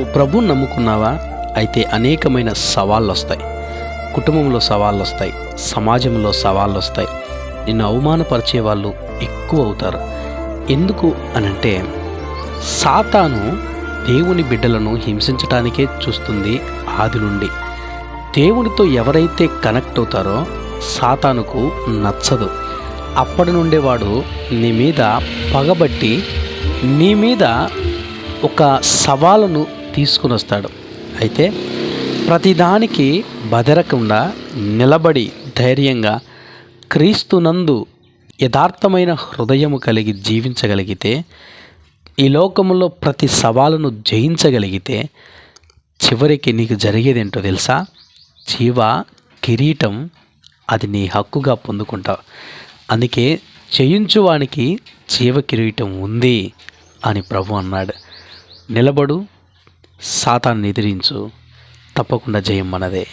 నువ్వు ప్రభు నమ్ముకున్నావా? అయితే అనేకమైన సవాళ్ళు వస్తాయి కుటుంబంలో సవాళ్ళు వస్తాయి సమాజంలో సవాళ్ళు వస్తాయి నిన్ను అవమానపరిచే వాళ్ళు ఎక్కువ అవుతారు ఎందుకు అనంటే సాతాను దేవుని బిడ్డలను హింసించటానికే చూస్తుంది ఆది నుండి. దేవునితో ఎవరైతే కనెక్ట్ అవుతారో సాతానుకు నచ్చదు. అప్పటి నుండే వాడు నీ మీద పగబట్టి నీ మీద ఒక సవాలును తీసుకుని వస్తాడు. అయితే ప్రతిదానికి బదరకుండా నిలబడి ధైర్యంగా క్రీస్తునందు యథార్థమైన హృదయము కలిగి జీవించగలిగితే ఈ లోకములో ప్రతి సవాలును జయించగలిగితే చివరికి నీకు జరిగేది ఏంటో తెలుసా? జీవ కిరీటం అది నీ హక్కుగా పొందుకుంటావు. అందుకే చేయించువానికి జీవ కిరీటం ఉంది అని ప్రభు అన్నాడు. నిలబడు సాతాన్ని ఎదిరించు. తప్పకుండా జయం మనదే